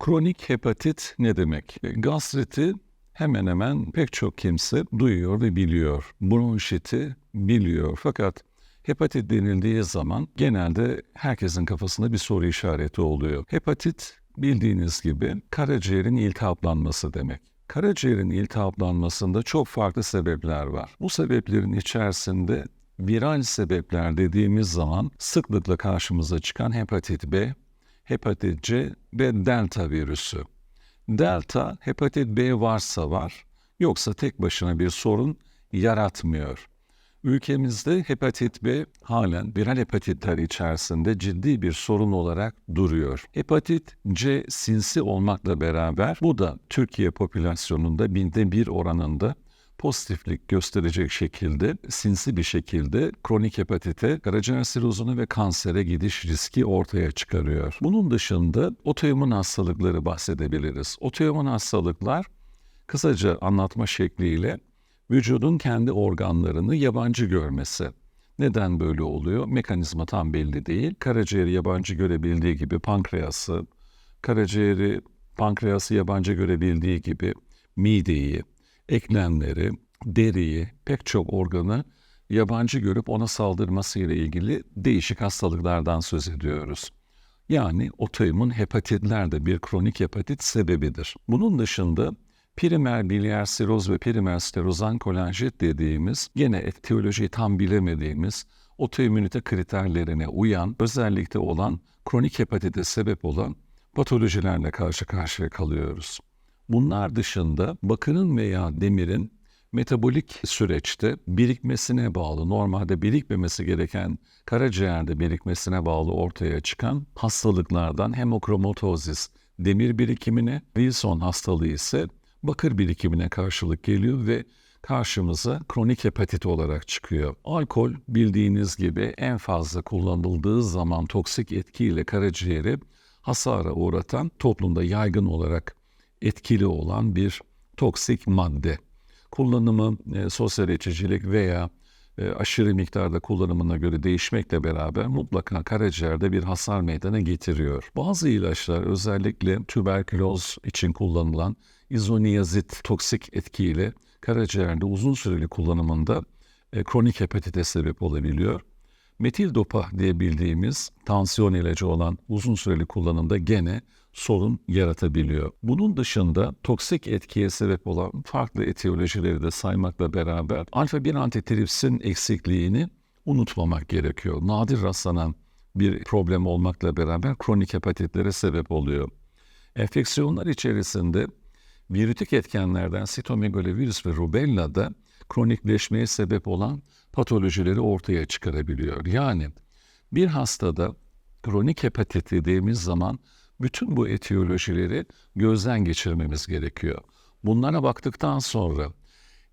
Kronik hepatit ne demek? Gastriti hemen hemen pek çok kimse duyuyor ve biliyor. Bronşiti biliyor. Fakat hepatit denildiği zaman genelde herkesin kafasında bir soru işareti oluyor. Hepatit bildiğiniz gibi karaciğerin iltihaplanması demek. Karaciğerin iltihaplanmasında çok farklı sebepler var. Bu sebeplerin içerisinde viral sebepler dediğimiz zaman sıklıkla karşımıza çıkan hepatit B, hepatit C ve delta virüsü. Delta hepatit B varsa var, yoksa tek başına bir sorun yaratmıyor. Ülkemizde hepatit B halen viral hepatitler içerisinde ciddi bir sorun olarak duruyor. Hepatit C sinsi olmakla beraber bu da Türkiye popülasyonunda binde bir oranında pozitiflik gösterecek şekilde, sinsi bir şekilde kronik hepatite, karaciğer sirozuna ve kansere gidiş riski ortaya çıkarıyor. Bunun dışında otoimmün hastalıkları bahsedebiliriz. Otoimmün hastalıklar kısaca anlatma şekliyle vücudun kendi organlarını yabancı görmesi. Neden böyle oluyor? Mekanizma tam belli değil. Karaciğeri yabancı görebildiği gibi pankreası, karaciğeri pankreası yabancı görebildiği gibi mideyi, eklemleri, deriyi, pek çok organı yabancı görüp ona saldırması ile ilgili değişik hastalıklardan söz ediyoruz. Yani otoimmün hepatitler de bir kronik hepatit sebebidir. Bunun dışında primer biliyer siroz ve primer sterozan kolanjit dediğimiz gene etiyolojiyi tam bilemediğimiz otoimmünite kriterlerine uyan özellikle olan kronik hepatite sebep olan patolojilerle karşı karşıya kalıyoruz. Bunlar dışında bakırın veya demirin metabolik süreçte birikmesine bağlı, normalde birikmemesi gereken karaciğerde birikmesine bağlı ortaya çıkan hastalıklardan hemokromatozis demir birikimine, Wilson hastalığı ise bakır birikimine karşılık geliyor ve karşımıza kronik hepatit olarak çıkıyor. Alkol bildiğiniz gibi en fazla kullanıldığı zaman toksik etkiyle karaciğeri hasara uğratan toplumda yaygın olarak etkili olan bir toksik madde. Kullanımı e, sosyal içicilik veya e, aşırı miktarda kullanımına göre değişmekle beraber mutlaka karaciğerde bir hasar meydana getiriyor. Bazı ilaçlar özellikle tüberküloz için kullanılan izoniyazit toksik etkiyle karaciğerde uzun süreli kullanımında e, kronik hepatite sebep olabiliyor. Metil dopa diye bildiğimiz tansiyon ilacı olan uzun süreli kullanımda gene sorun yaratabiliyor. Bunun dışında toksik etkiye sebep olan farklı etiyolojileri de saymakla beraber alfa 1 antitripsin eksikliğini unutmamak gerekiyor. Nadir rastlanan bir problem olmakla beraber kronik hepatitlere sebep oluyor. Enfeksiyonlar içerisinde virütik etkenlerden sitomegalovirüs ve rubella da kronikleşmeye sebep olan patolojileri ortaya çıkarabiliyor. Yani bir hastada kronik hepatit dediğimiz zaman bütün bu etiyolojileri gözden geçirmemiz gerekiyor. Bunlara baktıktan sonra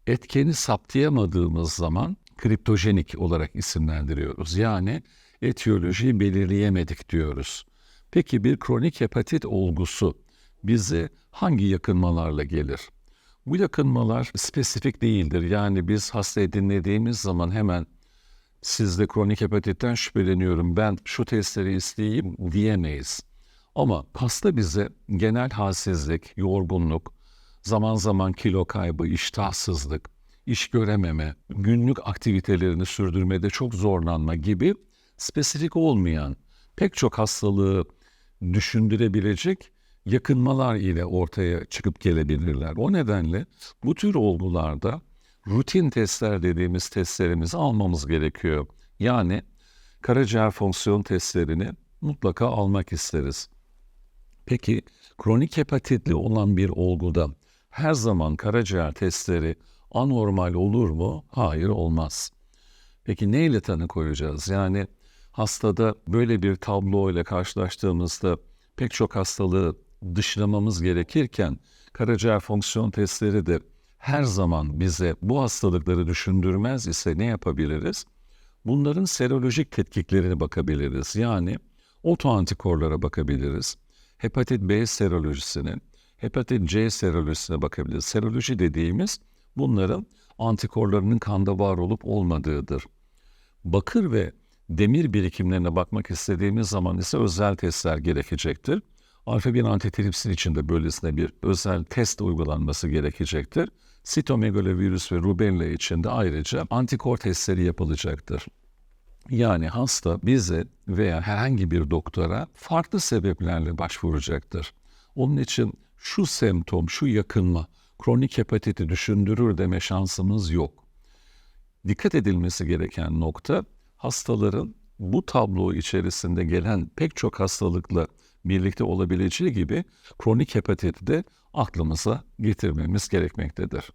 etkeni saptayamadığımız zaman kriptojenik olarak isimlendiriyoruz. Yani etiyolojiyi belirleyemedik diyoruz. Peki bir kronik hepatit olgusu bize hangi yakınmalarla gelir? Bu yakınmalar spesifik değildir. Yani biz hastayı dinlediğimiz zaman hemen sizde kronik hepatitten şüpheleniyorum ben şu testleri isteyeyim diyemeyiz. Ama hasta bize genel halsizlik, yorgunluk, zaman zaman kilo kaybı, iştahsızlık, iş görememe, günlük aktivitelerini sürdürmede çok zorlanma gibi spesifik olmayan pek çok hastalığı düşündürebilecek yakınmalar ile ortaya çıkıp gelebilirler. O nedenle bu tür olgularda rutin testler dediğimiz testlerimizi almamız gerekiyor. Yani karaciğer fonksiyon testlerini mutlaka almak isteriz. Peki kronik hepatitli olan bir olguda her zaman karaciğer testleri anormal olur mu? Hayır olmaz. Peki neyle tanı koyacağız? Yani hastada böyle bir tablo ile karşılaştığımızda pek çok hastalığı dışlamamız gerekirken karaciğer fonksiyon testleri de her zaman bize bu hastalıkları düşündürmez ise ne yapabiliriz? Bunların serolojik tetkiklerine bakabiliriz. Yani otoantikorlara bakabiliriz. Hepatit B serolojisine, hepatit C serolojisine bakabiliriz. Seroloji dediğimiz bunların antikorlarının kanda var olup olmadığıdır. Bakır ve demir birikimlerine bakmak istediğimiz zaman ise özel testler gerekecektir. Alfa 1 antitripsin için de böylesine bir özel test uygulanması gerekecektir. Sitomegalovirüs ve rubella için de ayrıca antikor testleri yapılacaktır. Yani hasta bize veya herhangi bir doktora farklı sebeplerle başvuracaktır. Onun için şu semptom, şu yakınma, kronik hepatiti düşündürür deme şansımız yok. Dikkat edilmesi gereken nokta hastaların bu tablo içerisinde gelen pek çok hastalıkla birlikte olabileceği gibi kronik hepatiti de aklımıza getirmemiz gerekmektedir.